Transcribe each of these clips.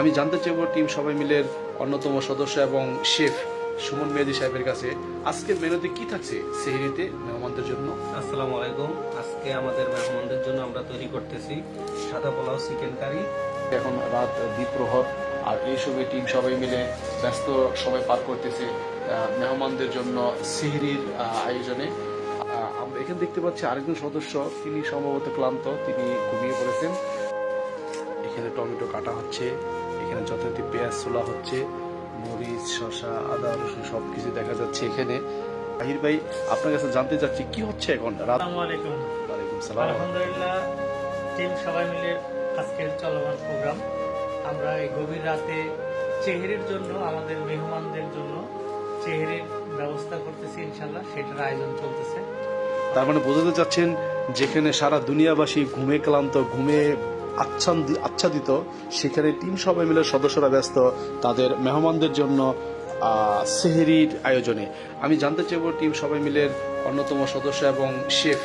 আমি জানতে চাইব টিম সবাই মিলের অন্যতম সদস্য এবং শেফ সুমন মেয়াদি সাহেবের কাছে আজকের মেনুতে কি থাকছে সেহরিতে মেহমানদের জন্য? আসসালামু আলাইকুম। আজকে আমাদের মেহমানদের জন্য আমরা তৈরি করতেছি সাদা পোলাও চিকেন কারি। এখন রাত দ্বীপ্রহর আর এই সময় টিম সবাই মিলে ব্যস্ত সময় পার করতেছে মেহমানদের জন্য সিহরির আয়োজনে। আমরা এখানে দেখতে পাচ্ছি আরেকজন সদস্য তিনি সম্ভবত ক্লান্ত তিনি ঘুমিয়ে পড়েছেন। এখানে টমেটো কাটা হচ্ছে এখানে যথারীতি পেঁয়াজ ছোলা হচ্ছে মরিচ শসা আদা রসুন সব কিছু দেখা যাচ্ছে এখানে। আহির ভাই আপনার কাছে জানতে চাচ্ছি কি হচ্ছে এখন? ওয়ালাইকুম সালাম। আলহামদুলিল্লাহ টিম সবাই মিলে আজকের চলমান প্রোগ্রাম। আমরা এই গভীর রাতে চেহারির জন্য আমাদের মেহমানদের জন্য চেহারির ব্যবস্থা করতেছি ইনশাল্লাহ সেটার আয়োজন চলতেছে। তার মানে বোঝাতে চাচ্ছেন যেখানে সারা দুনিয়াবাসী ঘুমে ক্লান্ত ঘুমে আচ্ছাদিত। সেখানে টিম সবাই মিলে সদস্যরা ব্যস্ত তাদের মেহমানদের জন্য সেহরির আয়োজনে। আমি জানতে চাইব টিম সবাই মিলের অন্যতম সদস্য এবং শেফ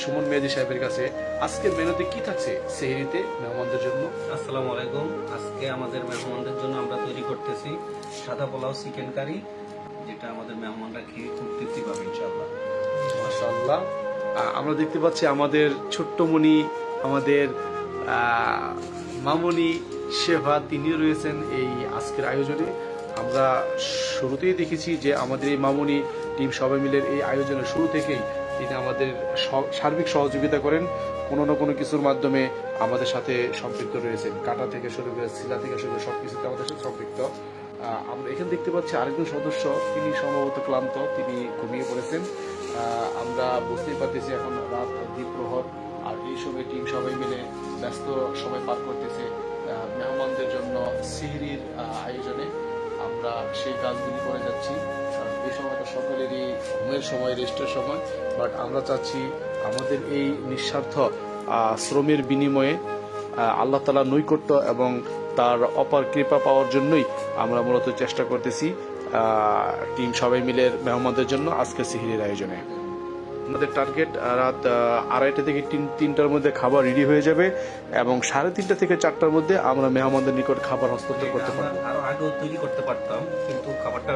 সুমন মেয়াদি সাহেবের কাছে আজকের মেনুতে কি থাকছে সেহরিতে মেহমানদের জন্য? আসসালামু আলাইকুম। আজকে আমাদের মেহমানদের জন্য আমরা তৈরি করতেছি সাদা পোলাও চিকেন কারি যেটা আমাদের মেহমানরা খেয়ে খুব তৃপ্তি পাবে ইনশাআল্লাহ। মাশাআল্লাহ। আমরা দেখতে পাচ্ছি আমাদের ছোট্টমণি আমাদের মামনি, শেফা তিনিও রয়েছেন এই আজকের আয়োজনে। আমরা শুরুতেই দেখেছি যে আমাদের এই মামনি টিম সবাই মিলে এই আয়োজনের শুরু থেকেই তিনি আমাদের সার্বিক সহযোগিতা করেন। কোনো না কোনো কিছুর মাধ্যমে আমাদের সাথে সম্পৃক্ত রয়েছেন। কাটা থেকে শুরু করে শিলা থেকে শুরু করে সব কিছুতে আমাদের সাথে সম্পৃক্ত। আমরা এখানে দেখতে পাচ্ছি আরেকজন সদস্য, তিনি সম্ভবত ক্লান্ত, তিনি ঘুমিয়ে পড়েছেন। আমরা বুঝতেই পারতেছি এখন রাত দ্বীপ্রহর আর এই সময় টিম সবাই মিলে ব্যস্ত সময় পার করতেছে মেহমানদের জন্য সিহরির আয়োজনে আমরা সেই কাজগুলি করে যাচ্ছি। এই সময়টা সকলেরই ঘুমের সময়, রেস্টের সময় বাট আমরা চাচ্ছি আমাদের এই নিঃস্বার্থ শ্রমের বিনিময়ে আল্লাহ তালা নৈকট্য এবং তার অপার কৃপা পাওয়ার জন্যই আমরা মূলত চেষ্টা করতেছি টিম সবাই মিলে মেহমানদের জন্য আজকে সিহিরের আয়োজনে। আমাদের টার্গেট রাত আড়াইটা থেকে তিন তিনটার মধ্যে খাবার রেডি হয়ে যাবে এবং সাড়ে তিনটা থেকে চারটার মধ্যে আমরা মেহমানদের নিকট খাবার হস্তান্তর করতে পারব। আরও আগেও তৈরি করতে পারতাম কিন্তু খাবারটা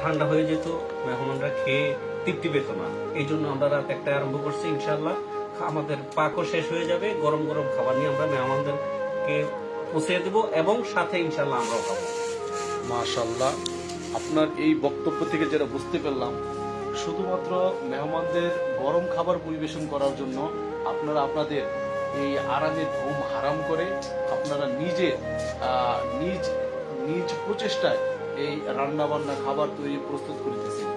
ঠান্ডা হয়ে যেত মেহমানরা খেয়ে তৃপ্তি পেত না। এই জন্য আমরা রাত একটা আরম্ভ করছি ইনশাল্লাহ আমাদের পাকও শেষ হয়ে যাবে গরম গরম খাবার নিয়ে আমরা মেহমানদেরকে পৌঁছে দেব এবং সাথে ইনশাল্লাহ আমরাও খাব। মাশাল্লাহ আপনার এই বক্তব্য থেকে যেটা বুঝতে পারলাম শুধুমাত্র মেহমানদের গরম খাবার পরিবেশন করার জন্য আপনারা আপনাদের এই আরামের ঘুম হারাম করে আপনারা নিজে নিজ নিজ প্রচেষ্টায় এই রান্নাবান্না খাবার তৈরি প্রস্তুত করিতেছেন।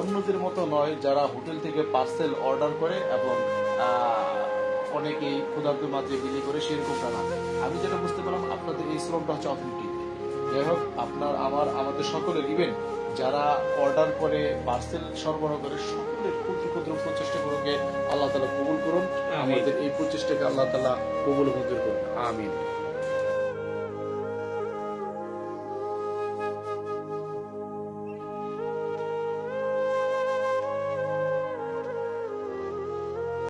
অন্যদের মতো নয়, যারা হোটেল থেকে পার্সেল অর্ডার করে এবং অনেকেই ক্ষুধার্ত মাঝে বিলি করে সেরকমটা না। আমি যেটা বুঝতে পারলাম, আপনাদের এই শ্রমটা হচ্ছে অথেন্টিক। যাই হোক, আপনার, আমার, আমাদের সকলের ইভেন যারা অর্ডার করে পার্সেল সরবরাহ করে সকলের ক্ষুদ্র ক্ষুদ্র প্রচেষ্টাগুলোকে আল্লাহ তালা কবুল করুন। আমাদের এই প্রচেষ্টাকে আল্লাহ তালা কবুল মঞ্জুর করুন। আমিন।